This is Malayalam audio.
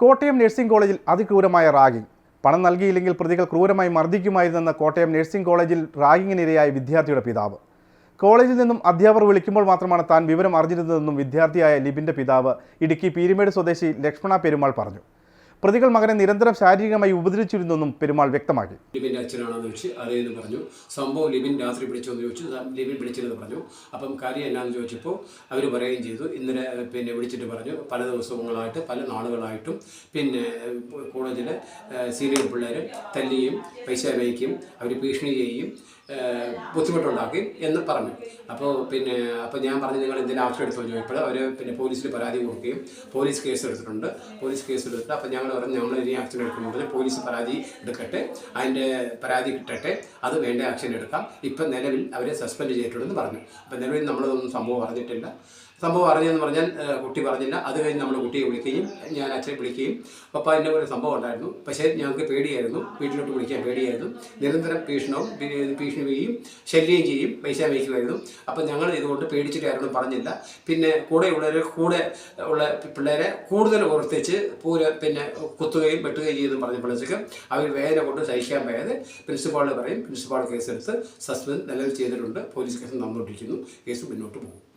കോട്ടയം നഴ്സിംഗ് കോളേജിൽ അതിക്രൂരമായ റാഗിംഗ്. പണം നൽകിയില്ലെങ്കിൽ പ്രതികൾ ക്രൂരമായി മർദ്ദിക്കുമായിരുന്നെന്ന കോട്ടയം നഴ്സിംഗ് കോളേജിൽ റാഗിങ്ങിനിരയായ വിദ്യാർത്ഥിയുടെ പിതാവ്. കോളേജിൽ നിന്നും അധ്യാപകർ വിളിക്കുമ്പോൾ മാത്രമാണ് താൻ വിവരം അറിഞ്ഞിരുന്നതെന്നും വിദ്യാർത്ഥിയായ ലിബിന്റെ പിതാവ് ഇടുക്കി പീരുമേട് സ്വദേശി ലക്ഷ്മണ പെരുമാൾ പറഞ്ഞു. പ്രതികൾ മകനെ നിരന്തരം ശാരീരികമായി ഉപദ്രവിച്ചിരുന്നെന്നും പെരുമാൾ വ്യക്തമാക്കി. ലിബിന്റെ അച്ഛനാണെന്ന് ചോദിച്ചു അതേന്ന് പറഞ്ഞു. സംഭവം ലിബിൻ രാത്രി പിടിച്ചോന്ന് ചോദിച്ചു. ലിബിൻ പിടിച്ചെന്ന് പറഞ്ഞു. അപ്പം കാര്യം എന്നാന്ന് ചോദിച്ചപ്പോൾ അവർ പറയുകയും ചെയ്തു. ഇന്നലെ പിന്നെ വിളിച്ചിട്ട് പറഞ്ഞു. പല ദിവസങ്ങളായിട്ട് പല നാളുകളായിട്ടും പിന്നെ കോളേജിലെ സീനിയർ പിള്ളേർ തല്ലിയും പൈസ വയ്ക്കും അവർ ഭീഷണി ചെയ്യും ബുദ്ധിമുട്ടുണ്ടാക്കി എന്ന് പറഞ്ഞു. അപ്പോൾ പിന്നെ അപ്പോൾ ഞാൻ പറഞ്ഞു നിങ്ങൾ എന്തെങ്കിലും ആക്ഷൻ എടുത്തു ചോദിച്ചപ്പോൾ അവർ പിന്നെ പോലീസിൽ പരാതി കൊടുക്കുകയും പോലീസ് കേസ് എടുത്തിട്ടുണ്ട് പോലീസ് കേസ് എടുത്തിട്ട് അപ്പോൾ ഞങ്ങൾ പറഞ്ഞു നമ്മൾ ഇനി ആക്ഷൻ എടുക്കുമ്പോൾ പോലീസ് പരാതി എടുക്കട്ടെ. അതിന്റെ പരാതി കിട്ടട്ടെ. അത് വേണ്ട ആക്ഷൻ എടുക്കാം. ഇപ്പം നിലവിൽ അവരെ സസ്പെൻഡ് ചെയ്തിട്ടുണ്ടെന്ന് പറഞ്ഞു. അപ്പം നിലവിൽ നമ്മളതൊന്നും സംഭവം അറിഞ്ഞിട്ടില്ല. സംഭവം അറിഞ്ഞെന്ന് പറഞ്ഞാൽ കുട്ടി പറഞ്ഞില്ല. അത് കഴിഞ്ഞ് നമ്മൾ കുട്ടിയെ വിളിക്കുകയും ഞാൻ അച്ഛനെ വിളിക്കുകയും പപ്പ എന്റെ ഒരു സംഭവം ഉണ്ടായിരുന്നു. പക്ഷേ ഞങ്ങൾക്ക് പേടിയായിരുന്നു. വീട്ടിലോട്ട് വിളിക്കാൻ പേടിയായിരുന്നു. നിരന്തരം ഭീഷണവും ഭീഷണി ഭീഷണിയും ശല്യം ചെയ്യും പൈസ വയ്ക്കുമായിരുന്നു അപ്പം ഞങ്ങൾ ഇതുകൊണ്ട് പേടിച്ചിട്ട് ആരോടും പറഞ്ഞില്ല. പിന്നെ കൂടെയുള്ളവരെ കൂടെ ഉള്ള പിള്ളേരെ കൂടുതൽ ഓർത്തിച്ച് പൂര പിന്നെ കുത്തുകയും വെട്ടുകയും പറഞ്ഞ പറഞ്ഞപ്പോഴത്തേക്ക് അവർ വേദന കൊണ്ട് സഹിക്കാൻ വയ്യാതെ പ്രിൻസിപ്പാളിന് പറയും. പ്രിൻസിപ്പാൾ കേസെടുത്ത് സസ്പെൻഡ് നിലവിൽ ചെയ്തിട്ടുണ്ട്. പോലീസ് കേസ് നടന്നുകൊണ്ടിരിക്കുന്നു. കേസ് മുന്നോട്ട് പോകും.